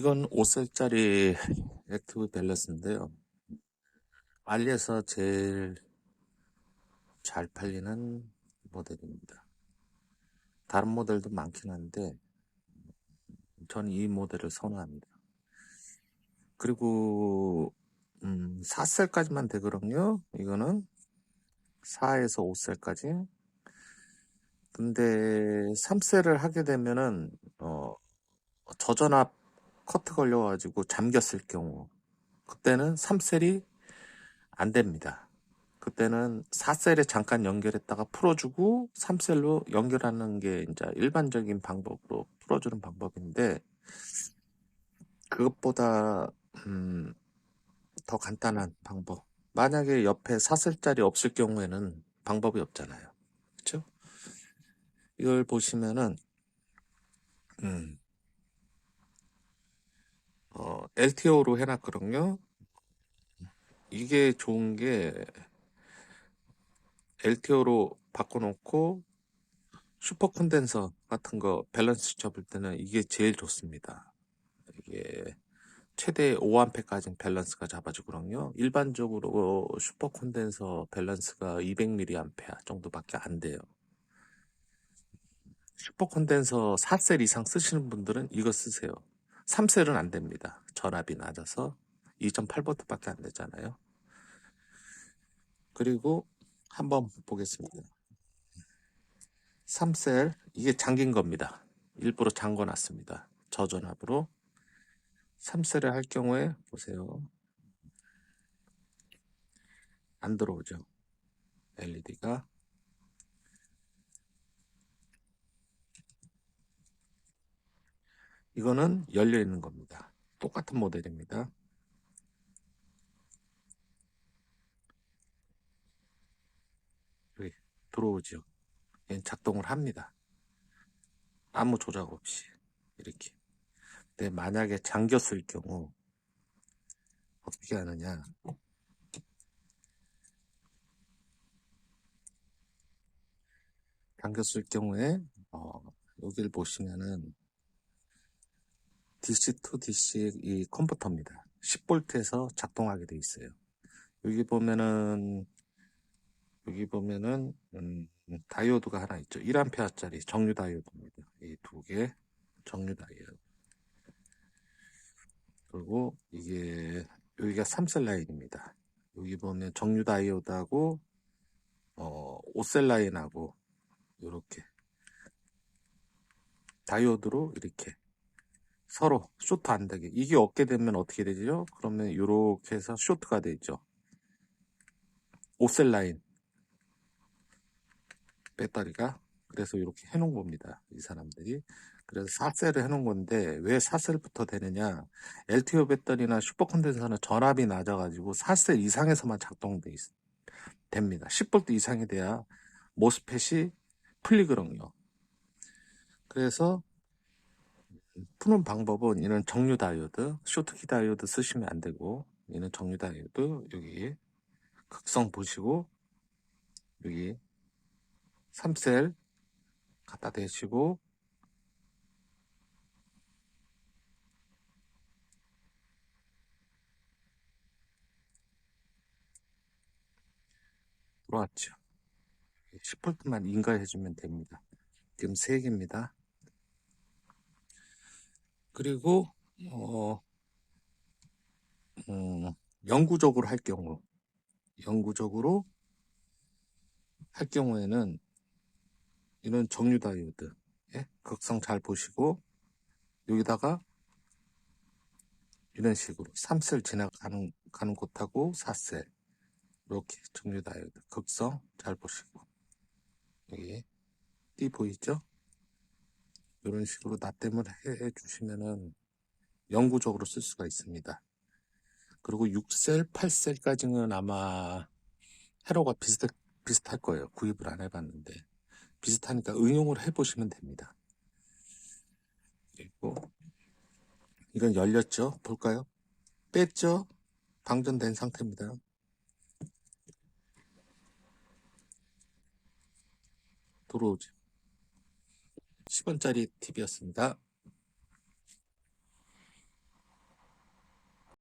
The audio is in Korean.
이건 5살짜리 액티브 밸런스인데요. 알리에서 제일 잘 팔리는 모델입니다. 다른 모델도 많긴 한데 저는 이 모델을 선호합니다. 그리고 음, 4셀까지만 되거든요. 이거는 4에서 5셀까지. 근데 3셀을 하게 되면은 어, 저전압 커트 걸려가지고 잠겼을 경우 그때는 3셀이 안 됩니다. 그때는 4셀에 잠깐 연결했다가 풀어주고 3셀로 연결하는 게 이제 일반적인 방법으로 풀어주는 방법인데 그것보다 음, 더 간단한 방법. 만약에 옆에 4셀짜리 없을 경우에는 방법이 없잖아요. 그렇죠? 이걸 보시면은 음, 어, LTO로 해놨거든요. 이게 좋은 게 LTO로 바꿔놓고 슈퍼 콘덴서 같은 거 밸런스 접을 때는 이게 제일 좋습니다. 이게 최대 5A까지 밸런스가 잡아주거든요. 일반적으로 슈퍼 콘덴서 밸런스가 200mA 정도밖에 안 돼요. 슈퍼 콘덴서 4셀 이상 쓰시는 분들은 이거 쓰세요. 3셀은 안 됩니다. 전압이 낮아서 2.8V밖에 안 되잖아요. 그리고 한번 보겠습니다. 3셀 이게 잠긴 겁니다. 일부러 잠궈 놨습니다. 저전압으로 3셀을 할 경우에 보세요. 안 들어오죠. LED가 이거는 열려 있는 겁니다. 똑같은 모델입니다. 여기 들어오죠. 얘는 작동을 합니다. 아무 조작 없이 이렇게. 근데 만약에 잠겼을 경우 어떻게 하느냐? 잠겼을 경우에 어, 여기를 보시면은 DC to DC 이 컴퓨터입니다. 10V에서 작동하게 돼 있어요. 여기 보면은 여기 보면은 음, 다이오드가 하나 있죠. 1A짜리 정류 다이오드입니다. 이 두 개 정류 다이오드. 그리고 이게 여기가 3셀 라인입니다. 여기 보면 정류 다이오드하고 어, 5셀 라인하고 이렇게 다이오드로 이렇게 서로 쇼트 안 되게 이게 없게 되면 어떻게 되죠? 그러면 이렇게 해서 쇼트가 되죠. 5셀 라인 배터리가 그래서 이렇게 해놓은 겁니다. 이 사람들이 그래서 4셀을 해놓은 건데 왜 4셀부터 되느냐 LTO 배터리나 슈퍼컨덴서는 전압이 낮아가지고 4셀 이상에서만 작동돼 있, 됩니다. 10V 이상이 돼야 모스펫이 풀리거든요. 그래서 푸는 방법은 이는 정류 다이오드, 쇼트키 다이오드 쓰시면 안 되고 얘는 정류 다이오드 여기 극성 보시고 여기 3셀 갖다 대시고 들어왔죠. 10V만 인가해주면 됩니다. 지금 3개입니다. 그리고 어, 음, 영구적으로 할 경우 영구적으로 할 경우에는 이런 정류 다이오드 예? 극성 잘 보시고 여기다가 이런 식으로 3셀 지나가는 가는 곳하고 4셀 이렇게 정류 다이오드 극성 잘 보시고 여기 띠 보이죠? 이런 식으로 납땜을 해 주시면은 영구적으로 쓸 수가 있습니다. 그리고 6셀, 8셀까지는 아마 헤로가 비슷, 비슷할 거예요. 구입을 안 해봤는데. 비슷하니까 응용을 해보시면 됩니다. 그리고 이건 열렸죠? 볼까요? 뺐죠? 방전된 상태입니다. 들어오죠. 10원짜리 팁이었습니다.